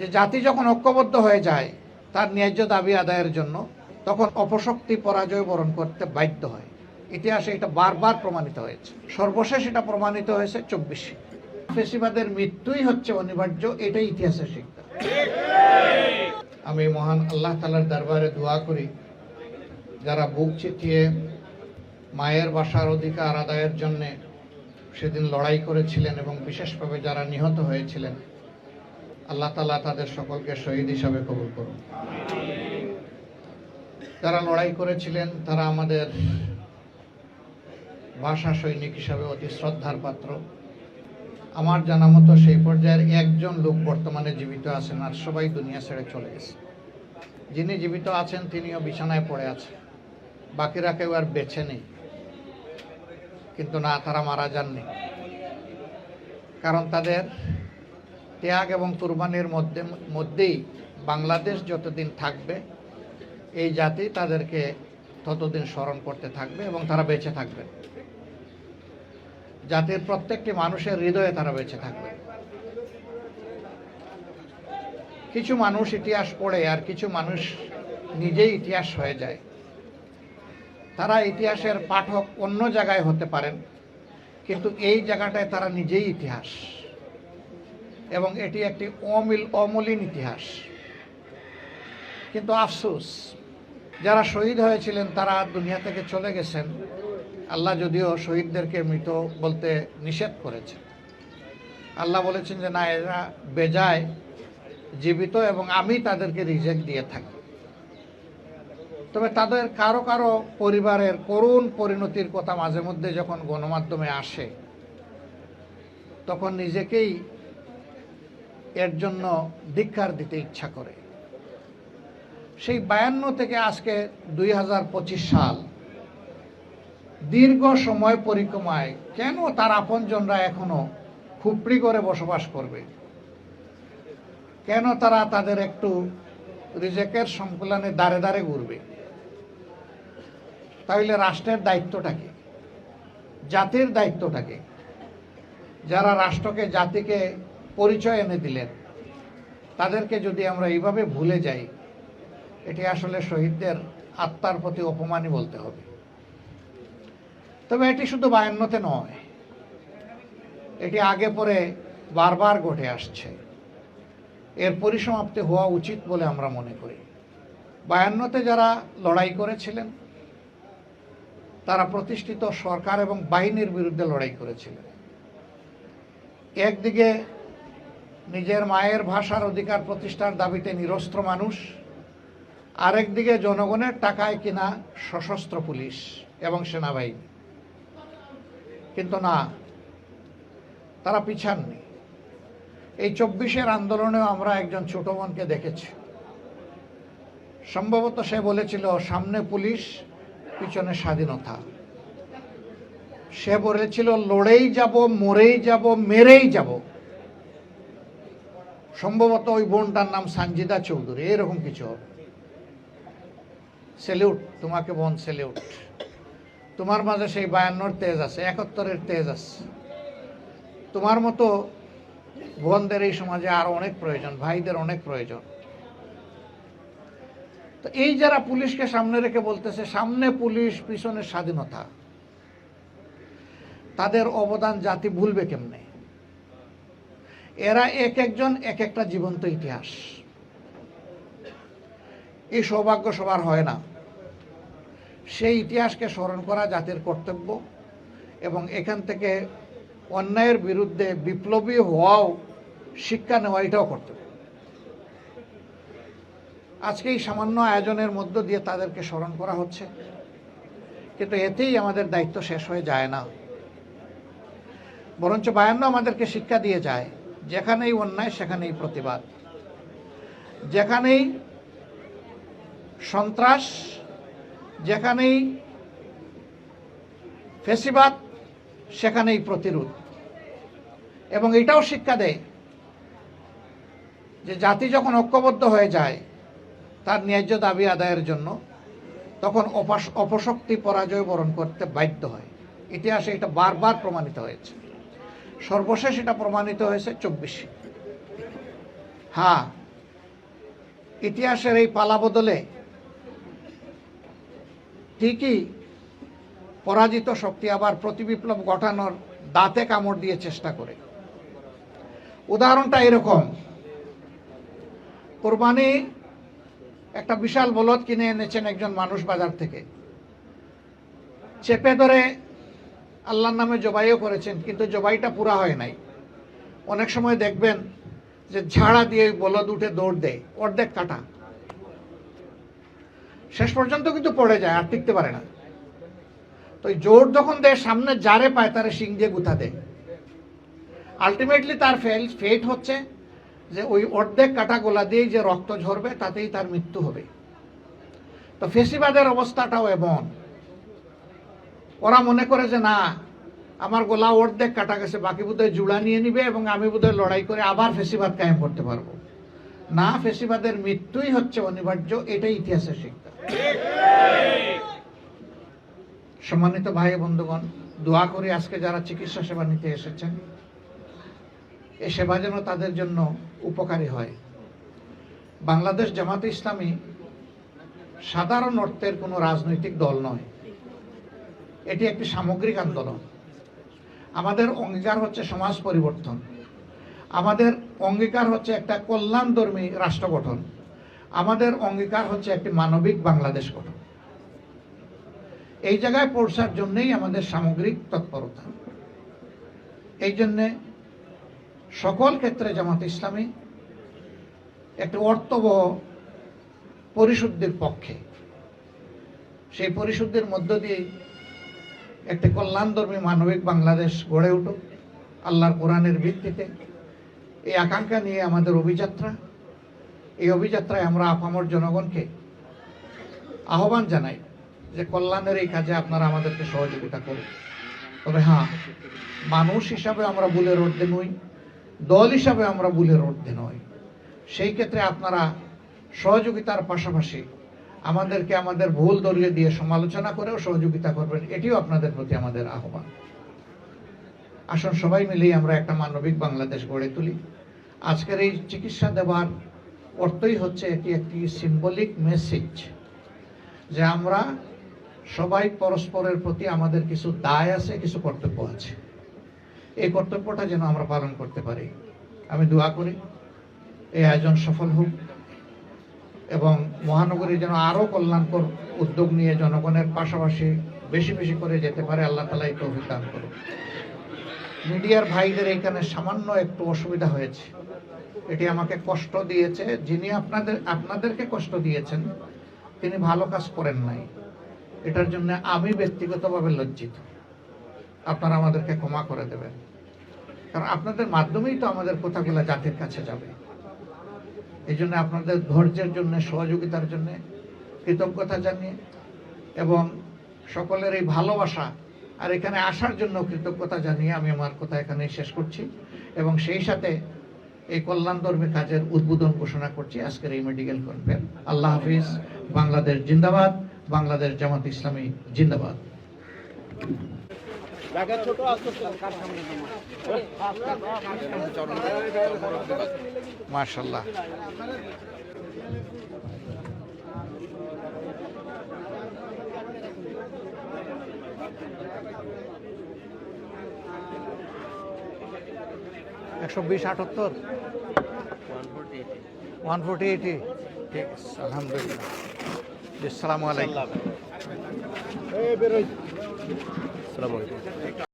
যে জাতি যখন ঐক্যবদ্ধ হয়ে যায়, তার ন্যায্য দাবি আদায়ের জন্য, তখন অপশক্তি পরাজয় বরণ করতে বাধ্য হয়। ইতিহাসে এটা বারবার প্রমাণিত হয়েছে। সর্বশেষ এটা প্রমাণিত হয়েছে চব্বিশে। ফেসিবাদের মৃত্যুই হচ্ছে অনিবার্য, এটাই ইতিহাসের শিক্ষা। আমি মহান আল্লাহ তালার দরবারে দোয়া করি, যারা বুক চিতিয়ে মায়ের বাসার অধিকার আদায়ের জন্যে সেদিন লড়াই করেছিলেন এবং বিশেষভাবে যারা নিহত হয়েছিলেন আল্লাহ তালা তাদের সকলকে শহীদ হিসাবে কবুল করুন। যারা লড়াই করেছিলেন, তারা আমাদের ভাষা সৈনিক হিসাবে অতি শ্রদ্ধার পাত্র। আমার জানা মতো সেই পর্যায়ের একজন লোক বর্তমানে জীবিত আছেন আর সবাই দুনিয়া ছেড়ে চলে গেছে। যিনি জীবিত আছেন, তিনিও বিছানায় পড়ে আছেন। বাকিরা কেউ আর বেছে নেই। কিন্তু না, তারা মারা যাননি। কারণ তাদের ত্যাগ এবং কুরবানির মধ্যে, মধ্যেই বাংলাদেশ যতদিন থাকবে, এই জাতি তাদেরকে ততদিন স্মরণ করতে থাকবে এবং তারা বেঁচে থাকবে। জাতির প্রত্যেকটি মানুষের হৃদয়ে তারা বেঁচে থাকবে। কিছু মানুষ ইতিহাস পড়ে আর কিছু মানুষ নিজেই ইতিহাস হয়ে যায়। তারা ইতিহাসের পাঠক অন্য জায়গায় হতে পারেন, কিন্তু এই জায়গাটায় তারা নিজেই ইতিহাস। এবং এটি একটি অমিল, অমলিন ইতিহাস। কিন্তু আফসুস, যারা শহীদ হয়েছিলেন তারা দুনিয়া থেকে চলে গেছেন। আল্লাহ যদিও শহীদদেরকে মৃত বলতে নিষেধ করেছেন। আল্লাহ বলেছেন যে, না, এরা বেজায়, জীবিত এবং আমি তাদেরকে রিজেক্ট দিয়ে থাকি। তবে তাদের কারও কারও পরিবারের করুণ পরিণতির কথা মাঝে মধ্যে যখন গণমাধ্যমে আসে, তখন নিজেকেই এর জন্য ধিক্ষার দিতে ইচ্ছা করে। সেই বায়ান্ন থেকে আজকে দুই হাজার পঁচিশ সাল দীর্ঘ সময় পরিক্রমায় কেন তার আপনজনরা এখনও খুপড়ি করে বসবাস করবে? কেন তারা তাদের একটু রিজেকের সংকুলনে দাঁড়ে দাঁড়ে ঘুরবে? তাহলে রাষ্ট্রের দায়িত্বটাকে জাতির দায়িত্বটাকে যারা রাষ্ট্রকে জাতিকে পরিচয় এনে দিলেন। তাদেরকে যদি আমরা এইভাবে ভুলে যাই, এটি আসলে শহীদদের আত্মার প্রতি অপমানই বলতে হবে। তবে এটি শুধু বায়ান্নতে নয়, এটি আগে পরে বারবার ঘটে আসছে। এর পরিসমাপ্তি হওয়া উচিত বলে আমরা মনে করি। বায়ান্নতে যারা লড়াই করেছিলেন, তারা প্রতিষ্ঠিত সরকার এবং বাহিনীর বিরুদ্ধে লড়াই করেছিলেন। একদিকে নিজের মায়ের ভাষার অধিকার প্রতিষ্ঠার দাবিতে নিরস্ত্র মানুষ আরেকদিকে জনগণের টাকায় কিনা সশস্ত্র পুলিশ এবং সেনাবাহিনী। কিন্তু না, তারা পিছাননি। এই চব্বিশের আন্দোলনেও আমরা একজন ছোট বোনকে দেখেছি। সম্ভবত সে বলেছিল, সামনে পুলিশ, পিছনে স্বাধীনতা। সে বলেছিল, লড়েই যাব, মরেই যাব, মেরেই যাব। সম্ভবত ওই বোনটার নাম সানজিদা চৌধুরী, এরকম কিছু হবে। সেলিউট, তোমাকে বোন সেলিউট। তোমার মাঝে সেই বায়ান্নর তেজ আছে, একাত্তরের তেজ আছে। তোমার মতো বোনদের এই সমাজে আরও অনেক প্রয়োজন, ভাইদের অনেক প্রয়োজন। তো এই যারা পুলিশকে সামনে রেখে বলতেছে, সামনে পুলিশ পিছনে স্বাধীনতা, তাদের অবদান জাতি ভুলবে কেমনে? এরা এক একজন এক একটা জীবন্ত ইতিহাস। এই সৌভাগ্য সবার হয় না। সেই ইতিহাসকে স্মরণ করা জাতির কর্তব্য এবং এখান থেকে অন্যায়ের বিরুদ্ধে বিপ্লবী হওয়াও, শিক্ষা নেওয়া এটাও কর্তব্য। আজকে এই সামান্য আয়োজনের মধ্য দিয়ে তাদেরকে স্মরণ করা হচ্ছে, কিন্তু এতেই আমাদের দায়িত্ব শেষ হয়ে যায় না। বরঞ্চ বায়ান্ন আমাদেরকে শিক্ষা দিয়ে যায়। যেখানেই অন্যায়, সেখানেই প্রতিবাদ। যেখানেই সন্ত্রাস, যেখানেই ফেসিবাদ, সেখানেই প্রতিরোধ। এবং এটাও শিক্ষা দেয় যে জাতি যখন ঐক্যবদ্ধ হয়ে যায় তার ন্যায্য দাবি আদায়ের জন্য, তখন অপশক্তি পরাজয় বরণ করতে বাধ্য হয়। ইতিহাসে এটা বারবার প্রমাণিত হয়েছে। সর্বশেষ এটা প্রমাণিত হয়েছে চব্বিশে। হ্যাঁ ইতিহাসের এই পালা বদলে ঠিকই পরাজিত শক্তি আবার প্রতিবিপ্লব ঘটানোর দাঁতে কামড় দিয়ে চেষ্টা করে। উদাহরণটা এরকম। কোরবানি একটা বিশাল বলদ কিনে এনেছেন একজন মানুষ বাজার থেকে। চেপে ধরে আল্লাহর নামে জবাইও করেছেন, কিন্তু জবাইটা পুরা হয় নাই। অনেক সময় দেখবেন যে ঝাড়া দিয়ে বলদ উঠে দৌড় দেয়, অর্ধেক কাটা। শেষ পর্যন্ত কিন্তু পড়ে যায়, আর টিকতে পারে না। তো জোর যখন দেয়, সামনে যারে পায় তারে শিং দিয়ে গুথা দেয়। আলটিমেটলি তার ফেল ফেট হচ্ছে যে ওই অর্ধেক কাটা গোলা দিয়েই যে রক্ত ঝরবে, তাতেই তার মৃত্যু হবে। তো ফেসিবাদের অবস্থাটাও এমন। ওরা মনে করে যে না, আমার গোলা অর্ধেক কাটা গেছে, বাকি বোধহয় জুড়া নিয়ে নিবে এবং আমি বোধহয় লড়াই করে আবার ফেসিবাদ কায়েম করতে পারব। না, ফেসিবাদের মৃত্যুই হচ্ছে অনিবার্য, এটাই ইতিহাসের শিক্ষা। সম্মানিত ভাই বন্ধুগণ, দোয়া করি আজকে যারা চিকিৎসা সেবা নিতে এসেছেন, এ সেবা যেন তাদের জন্য উপকারী হয়। বাংলাদেশ জামাতে ইসলামী সাধারণ অর্থের কোনো রাজনৈতিক দল নয়। এটি একটি সামগ্রিক আন্দোলন। আমাদের অঙ্গীকার হচ্ছে সমাজ পরিবর্তন। আমাদের অঙ্গীকার হচ্ছে একটা কল্যাণধর্মী রাষ্ট্র গঠন। আমাদের অঙ্গীকার হচ্ছে একটি মানবিক বাংলাদেশ গঠন। এই জায়গায় পৌঁছার জন্যেই আমাদের সামগ্রিক তৎপরতা। এই জন্যে সকল ক্ষেত্রে জামাত ইসলামী একটি অর্থবহ পরিশুদ্ধির পক্ষে। সেই পরিশুদ্ধির মধ্য দিয়েই একটি কল্যাণধর্মী মানবিক বাংলাদেশ গড়ে উঠুক, আল্লাহর কোরআনের ভিত্তিতে। এই আকাঙ্ক্ষা নিয়ে আমাদের অভিযাত্রা, এই অভিযাত্রায় আমরা আপামর জনগণকে আহ্বান জানাই যে কল্যাণের এই কাজে আপনারা আমাদেরকে সহযোগিতা করুন। তবে হ্যাঁ মানুষ হিসাবে আমরা ভুলের ঊর্ধ্বে নই, দল হিসাবে আমরা ভুলের ঊর্ধ্বে নই। সেই ক্ষেত্রে আপনারা সহযোগিতার পাশাপাশি আমাদেরকে আমাদের ভুল দলীয় দিয়ে সমালোচনা করেও সহযোগিতা করবেন, এটিও আপনাদের প্রতি আমাদের আহ্বান। আসুন সবাই মিলেই আমরা একটা মানবিক বাংলাদেশ গড়ে তুলি। আজকের এই চিকিৎসা দেওয়ার অর্থই হচ্ছে এটি একটি সিম্বলিক মেসেজ যে আমরা সবাই পরস্পরের প্রতি আমাদের কিছু দায় আছে, কিছু কর্তব্য আছে। এই কর্তব্যটা যেন আমরা পালন করতে পারি। আমি দোয়া করি, এই আয়োজন সফল হোক। এবং মহানগরী যেন আরও কল্যাণকর উদ্যোগ নিয়ে জনগণের পাশাপাশি বেশি বেশি করে যেতে পারে, আল্লাহ তালা এই তৌফিক দান করুন মিডিয়ার ভাইদের এখানে সামান্য একটু অসুবিধা হয়েছে। এটি আমাকে কষ্ট দিয়েছে, যিনি আপনাদের, আপনাদেরকে কষ্ট দিয়েছেন, তিনি ভালো কাজ করেন নাই। এটার জন্য আমি ব্যক্তিগতভাবে লজ্জিত। আপনারা আমাদেরকে ক্ষমা করে দেবেন। কারণ আপনাদের মাধ্যমেই তো আমাদের কথাগুলো জাতির কাছে যাবে। এই জন্য আপনাদের ধৈর্যের জন্য, সহযোগিতার জন্য কৃতজ্ঞতা জানিয়ে এবং সকলের এই ভালোবাসা আর এখানে আসার জন্য কৃতজ্ঞতা জানিয়ে আমি আমার কথা এখানে শেষ করছি এবং সেই সাথে এই কল্যাণধর্মী কাজের উদ্বোধন ঘোষণা করছি আজকের এই মেডিকেল ক্যাম্পের আল্লাহ হাফিজ। বাংলাদেশ জিন্দাবাদ। বাংলাদেশ জামাত ইসলামী জিন্দাবাদ। মার্শাল্লাহ একশো বিশ আটাত্তর। One forty eighty. ঠিক আছে আলহামদুলিল্লাহ। আসসালামু আলাইকুম। আসসালামু আলাইকুম